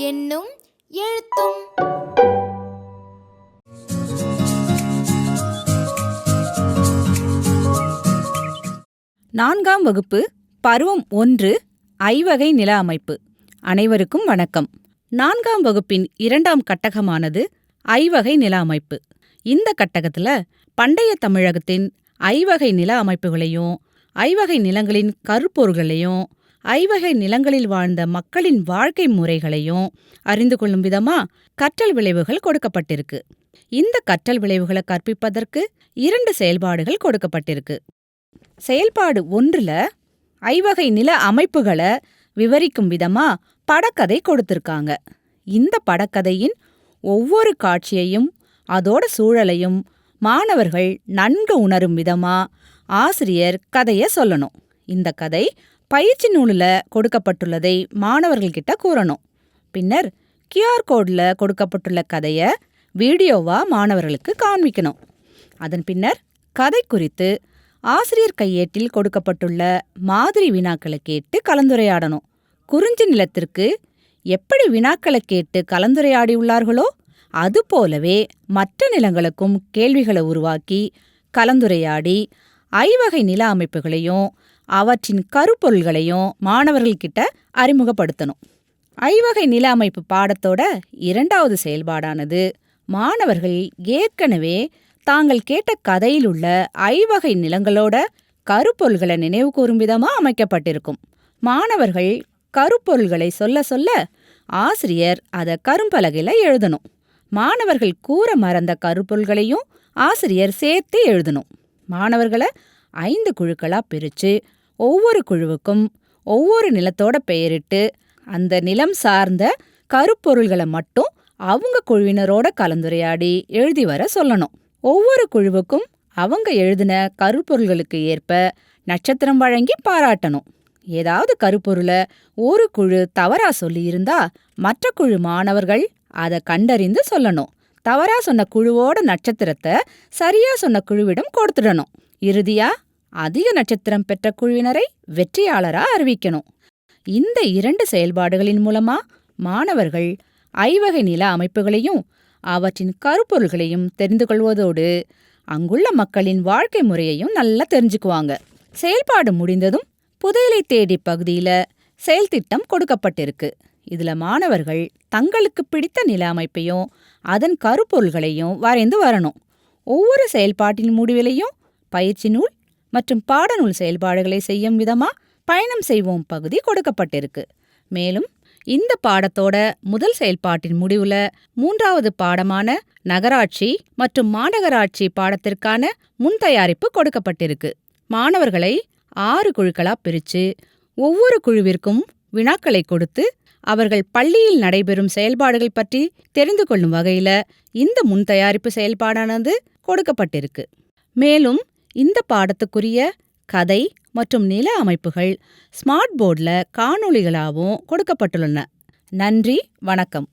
என்னும் எழுத்தும். நான்காம் வகுப்பு பருவம் ஒன்று ஐவகை நில அமைப்பு. அனைவருக்கும் வணக்கம். நான்காம் வகுப்பின் இரண்டாம் கட்டகமானது ஐவகை நில அமைப்பு. இந்த கட்டகத்துல பண்டைய தமிழகத்தின் ஐவகை நில அமைப்புகளையும் ஐவகை நிலங்களின் கருப்பொருள்களையும் ஐவகை நிலங்களில் வாழ்ந்த மக்களின் வாழ்க்கை முறைகளையும் அறிந்து கொள்ளும் விதமா கற்றல் விளைவுகள் கொடுக்கப்பட்டிருக்கு. இந்த கற்றல் விளைவுகளை கற்பிப்பதற்கு இரண்டு செயல்பாடுகள் கொடுக்கப்பட்டிருக்கு. செயல்பாடு ஒன்றுல ஐவகை நில அமைப்புகளை விவரிக்கும் விதமா படக்கதை கொடுத்திருக்காங்க. இந்த படக்கதையின் ஒவ்வொரு காட்சியையும் அதோட சூழலையும் மாணவர்கள் நன்கு உணரும் விதமா ஆசிரியர் கதைய சொல்லணும். இந்த கதை பயிற்சி நூலில் கொடுக்கப்பட்டுள்ளதை மாணவர்கள்கிட்ட கூறணும். பின்னர் கியூஆர் கோட்ல கொடுக்கப்பட்டுள்ள கதைய வீடியோவா மாணவர்களுக்கு காண்பிக்கணும். அதன் பின்னர் கதை குறித்து ஆசிரியர் கையேட்டில் கொடுக்கப்பட்டுள்ள மாதிரி வினாக்களை கேட்டு கலந்துரையாடணும். குறிஞ்சி நிலத்திற்கு எப்படி வினாக்களை கேட்டு கலந்துரையாடியுள்ளார்களோ அதுபோலவே மற்ற நிலங்களுக்கும் கேள்விகளை உருவாக்கி கலந்துரையாடி ஐவகை நில அமைப்புகளையும் அவற்றின் கருப்பொருள்களையும் மாணவர்கள்கிட்ட அறிமுகப்படுத்தணும். ஐவகை நில அமைப்பு பாடத்தோட இரண்டாவது செயல்பாடானது மாணவர்கள் ஏற்கனவே தாங்கள் கேட்ட கதையில் உள்ள ஐவகை நிலங்களோட கருப்பொருள்களை நினைவு கூறும் விதமா அமைக்கப்பட்டிருக்கும். மாணவர்கள் கருப்பொருள்களை சொல்ல சொல்ல ஆசிரியர் அதை கரும்பலகையில எழுதணும். மாணவர்கள் கூற மறந்த கருப்பொருள்களையும் ஆசிரியர் சேர்த்து எழுதணும். மாணவர்களை ஐந்து குழுக்களா பிரிச்சு ஒவ்வொரு குழுவுக்கும் ஒவ்வொரு நிலத்தோட பெயரிட்டு அந்த நிலம் சார்ந்த கருப்பொருள்களை மட்டும் அவங்க குழுவினரோட கலந்துரையாடி எழுதி வர சொல்லணும். ஒவ்வொரு குழுவுக்கும் அவங்க எழுதின கருப்பொருள்களுக்கு ஏற்ப நட்சத்திரம் வழங்கி பாராட்டணும். ஏதாவது கருப்பொருளை ஒரு குழு தவறா சொல்லியிருந்தா மற்ற குழு மாணவர்கள் அதை கண்டறிந்து சொல்லணும். தவறா சொன்ன குழுவோட நட்சத்திரத்தை சரியா சொன்ன குழுவிடம் கொடுத்துடணும். இறுதியா அதிக நட்சத்திரம் பெற்ற குழுவினரை வெற்றியாளரா அறிவிக்கணும். இந்த இரண்டு செயல்பாடுகளின் மூலமா மாணவர்கள் ஐவகை நில அமைப்புகளையும் அவற்றின் கருப்பொருள்களையும் தெரிந்து கொள்வதோடு அங்குள்ள மக்களின் வாழ்க்கை முறையையும் நல்லா தெரிஞ்சுக்குவாங்க. செயல்பாடு முடிந்ததும் புதையலை தேடி பகுதியில செயல்திட்டம் கொடுக்கப்பட்டிருக்கு. இதுல மாணவர்கள் தங்களுக்கு பிடித்த நில அமைப்பையும் அதன் கருப்பொருள்களையும் வரைந்து வரணும். ஒவ்வொரு செயல்பாட்டின் முடிவிலையும் பயிற்சி நூல் மற்றும் பாடநூல் செயல்பாடுகளை செய்யும் விதமா பயணம் செய்வோம் பகுதி கொடுக்கப்பட்டிருக்கு. மேலும் இந்த பாடத்தோட முதல் செயல்பாட்டின் முடிவுல மூன்றாவது பாடமான நகராட்சி மற்றும் மாநகராட்சி பாடத்திற்கான முன்தயாரிப்பு கொடுக்கப்பட்டிருக்கு. மாணவர்களை ஆறு குழுக்களா பிரிச்சு ஒவ்வொரு குழுவிற்கும் வினாக்களை கொடுத்து அவர்கள் பள்ளியில் நடைபெறும் செயல்பாடுகள் பற்றி தெரிந்து கொள்ளும் வகையில இந்த முன்தயாரிப்பு செயல்பாடானது கொடுக்கப்பட்டிருக்கு. மேலும் இந்த பாடத்துக்குரிய கதை மற்றும் நில அமைப்புகள் ஸ்மார்ட் போர்டில் காணொளிகளாகவும் கொடுக்கப்பட்டுள்ளன. நன்றி வணக்கம்.